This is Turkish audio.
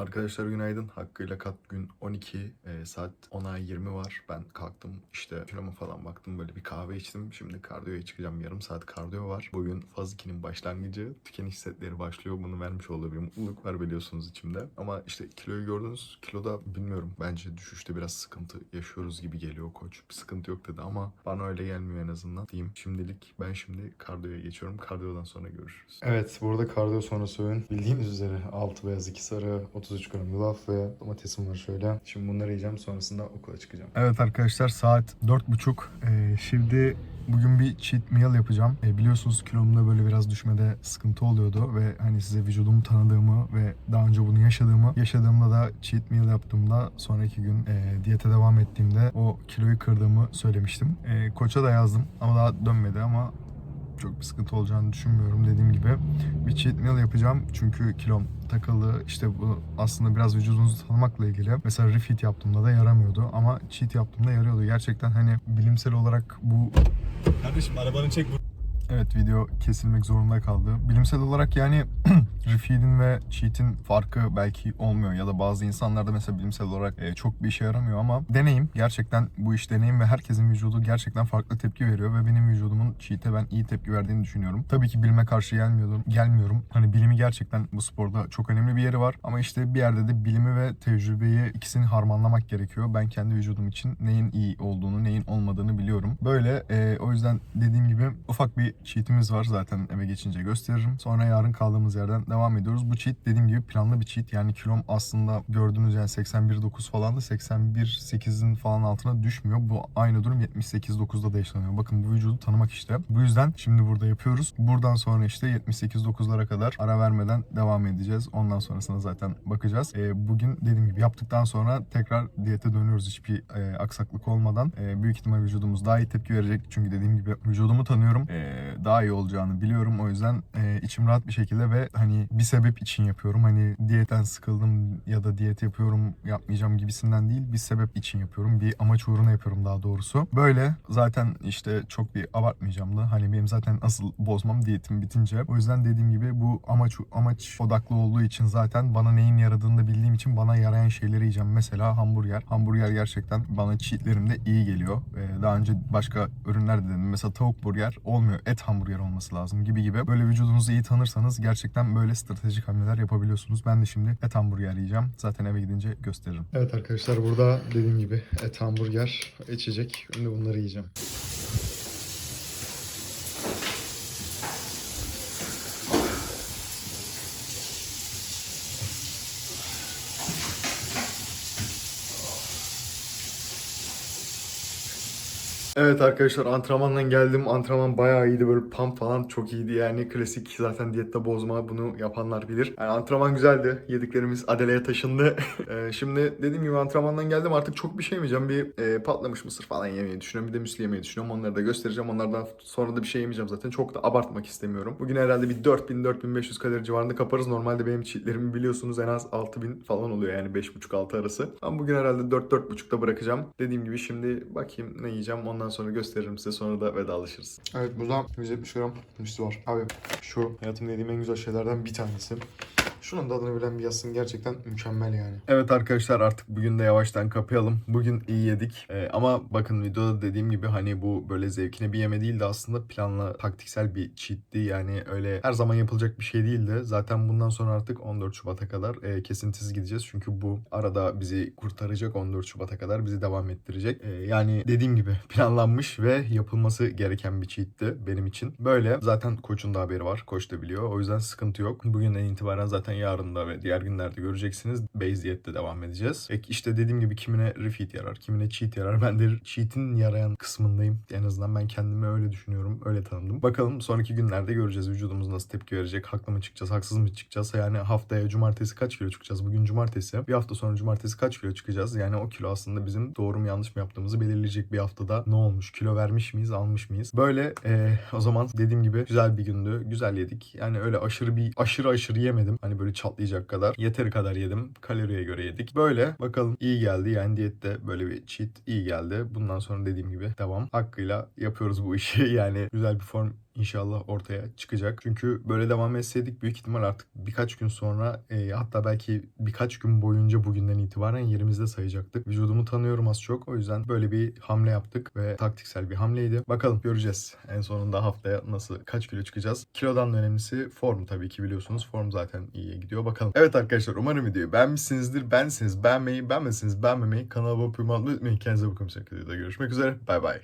Arkadaşlar günaydın. Hakkıyla kat gün 12. e, saat 10'a 20 var. Ben kalktım işte kilomu falan baktım böyle bir kahve içtim. Şimdi kardiyoya çıkacağım. Yarım saat kardiyo var. Bugün faz 2'nin başlangıcı. Tükeniş setleri başlıyor. Bunu vermiş olduğu bir mutluluk var biliyorsunuz içimde. Ama işte kiloyu gördünüz. Kiloda bilmiyorum. Bence düşüşte biraz sıkıntı yaşıyoruz gibi geliyor koç. Bir sıkıntı yok dedi ama bana öyle gelmiyor en azından diyeyim. Şimdilik ben şimdi kardiyoya geçiyorum. Kardiyodan sonra görüşürüz. Evet burada kardiyo sonrası öğün. Bildiğiniz üzere 6 beyaz 2 sarı 33 gram yulaf ve domatesim var şöyle. Şimdi bunları yiyeceğim sonrasında okula çıkacağım. Evet arkadaşlar saat 4.30. Ee, şimdi bugün bir cheat meal yapacağım. Ee, biliyorsunuz kilomda böyle biraz düşmede sıkıntı oluyordu ve hani size vücudumu tanıdığımı ve daha önce bunu yaşadığımı yaşadığımda da cheat meal yaptığımda sonraki gün e, diyete devam ettiğimde o kiloyu kırdığımı söylemiştim. E, koça da yazdım ama daha dönmedi ama çok bir sıkıntı olacağını düşünmüyorum dediğim gibi. Bir cheat meal yapacağım çünkü kilom takıldı. İşte bu aslında biraz vücudunuzu tanımakla ilgili. Mesela refit yaptığımda da yaramıyordu ama cheat yaptığımda yarıyordu. Gerçekten hani bilimsel olarak bu Kardeşim arabanı çek bu. Evet video kesilmek zorunda kaldı. Bilimsel olarak yani refeed'in ve cheat'in farkı belki olmuyor ya da bazı insanlarda mesela bilimsel olarak e, çok bir işe yaramıyor ama deneyim gerçekten bu iş deneyim ve herkesin vücudu gerçekten farklı tepki veriyor ve benim vücudumun cheat'e ben iyi tepki verdiğini düşünüyorum. Tabii ki bilime karşı gelmiyorum. Gelmiyorum. Hani bilimi gerçekten bu sporda çok önemli bir yeri var ama işte bir yerde de bilimi ve tecrübeyi ikisini harmanlamak gerekiyor. Ben kendi vücudum için neyin iyi olduğunu, neyin olmadığını biliyorum. Böyle e, o yüzden dediğim gibi ufak bir cheat'imiz var zaten eve geçince gösteririm. Sonra yarın kaldığımız yerden devam ediyoruz. Bu cheat dediğim gibi planlı bir cheat. Yani kilom aslında gördüğünüz yani 81.9 falan da 81.8'in falan altına düşmüyor. Bu aynı durum 78.9'da da yaşanıyor. Bakın bu vücudu tanımak işte. Bu yüzden şimdi burada yapıyoruz. Buradan sonra işte 78.9'lara kadar ara vermeden devam edeceğiz. Ondan sonrasına zaten bakacağız. E, bugün dediğim gibi yaptıktan sonra tekrar diyete dönüyoruz hiçbir e, aksaklık olmadan. E, büyük ihtimal vücudumuz daha iyi tepki verecek. Çünkü dediğim gibi vücudumu tanıyorum. E, daha iyi olacağını biliyorum. O yüzden e, içim rahat bir şekilde ve hani bir sebep için yapıyorum. Hani diyetten sıkıldım ya da diyet yapıyorum yapmayacağım gibisinden değil. Bir sebep için yapıyorum. Bir amaç uğruna yapıyorum daha doğrusu. Böyle zaten işte çok bir abartmayacağım da. Hani benim zaten asıl bozmam diyetim bitince. O yüzden dediğim gibi bu amaç amaç odaklı olduğu için zaten bana neyin yaradığını da bildiğim için bana yarayan şeyleri yiyeceğim. Mesela hamburger. Hamburger gerçekten bana cheatlerimde iyi geliyor. Ee, daha önce başka ürünler de denedim. Mesela tavuk burger olmuyor. Et hamburger olması lazım gibi gibi. Böyle vücudunuzu iyi tanırsanız gerçekten böyle stratejik hamleler yapabiliyorsunuz. Ben de şimdi et hamburger yiyeceğim. Zaten eve gidince gösteririm. Evet arkadaşlar burada dediğim gibi et hamburger içecek. Şimdi bunları yiyeceğim. Evet arkadaşlar antrenmandan geldim. Antrenman bayağı iyiydi. Böyle pump falan çok iyiydi. Yani klasik zaten diyette bozma bunu yapanlar bilir. Yani antrenman güzeldi. Yediklerimiz Adele'ye taşındı. Ee, Şimdi dediğim gibi antrenmandan geldim. Artık çok bir şey yemeyeceğim. Bir e, patlamış mısır falan yemeyi düşünüyorum. Bir de müsli yemeyi düşünüyorum. Onları da göstereceğim. Onlardan sonra da bir şey yemeyeceğim zaten. Çok da abartmak istemiyorum. Bugün herhalde bir 4000-4500 kalori civarında kaparız. Normalde benim cheatlerimi biliyorsunuz en az 6000 falan oluyor yani 5.5-6 arası. Ama bugün herhalde 4-4.5'da bırakacağım. Dediğim gibi şimdi bakayım ne yiyeceğim. Ondan sonra gösteririm size. Sonra da vedalaşırız. Evet burada 170 gram müsli var. Abi şu hayatımda yediğim en güzel şeylerden bir tanesi. Şunun da adını bilen bir yazsın gerçekten mükemmel yani. Evet arkadaşlar artık bugün de yavaştan kapayalım. Bugün iyi yedik. Ee, ama bakın videoda dediğim gibi hani bu böyle zevkine bir yeme değil de aslında planlı taktiksel bir cheat'ti. Yani öyle her zaman yapılacak bir şey değildi. Zaten bundan sonra artık 14 Şubat'a kadar e, kesintisiz gideceğiz. Çünkü bu arada bizi kurtaracak 14 Şubat'a kadar bizi devam ettirecek. E, yani dediğim gibi planlanmış ve yapılması gereken bir cheat'ti benim için. Böyle zaten koçun da haberi var. Koç da biliyor. O yüzden sıkıntı yok. Bugünden itibaren zaten yarın da ve diğer günlerde göreceksiniz. Base diyette devam edeceğiz. E, işte dediğim gibi kimine refeed yarar, kimine cheat yarar. Ben de cheat'in yarayan kısmındayım. En azından ben kendimi öyle düşünüyorum. Öyle tanımdım. Bakalım sonraki günlerde göreceğiz vücudumuz nasıl tepki verecek. Haklı mı çıkacağız, haksız mı çıkacağız? Yani haftaya cumartesi kaç kilo çıkacağız? Bugün cumartesi. Bir hafta sonra cumartesi kaç kilo çıkacağız? Yani o kilo aslında bizim doğru mu yanlış mı yaptığımızı belirleyecek bir haftada ne olmuş? Kilo vermiş miyiz, almış mıyız? Böyle e, o zaman dediğim gibi güzel bir gündü. Güzel yedik. Yani öyle aşırı bir aşırı aşırı yemedim. Hani böyle çatlayacak kadar. Yeteri kadar yedim. Kaloriye göre yedik. Böyle bakalım iyi geldi. Yani diyette böyle bir cheat iyi geldi. Bundan sonra dediğim gibi devam. Hakkıyla yapıyoruz bu işi. Yani güzel bir form inşallah ortaya çıkacak. Çünkü böyle devam etseydik büyük ihtimal artık birkaç gün sonra e, hatta belki birkaç gün boyunca bugünden itibaren yerimizde sayacaktık. Vücudumu tanıyorum az çok. O yüzden böyle bir hamle yaptık ve taktiksel bir hamleydi. Bakalım göreceğiz. En sonunda haftaya nasıl kaç kilo çıkacağız. Kilodan da önemlisi form tabii ki biliyorsunuz. Form zaten iyiye gidiyor. Bakalım. Evet arkadaşlar umarım videoyu beğenmişsinizdir. Beğendiyseniz beğenmeyi, beğenmediyseniz beğenmemeyi, kanala abone olmayı unutmayın. Kendinize bakın. Bir videoda görüşmek üzere. Bay bay.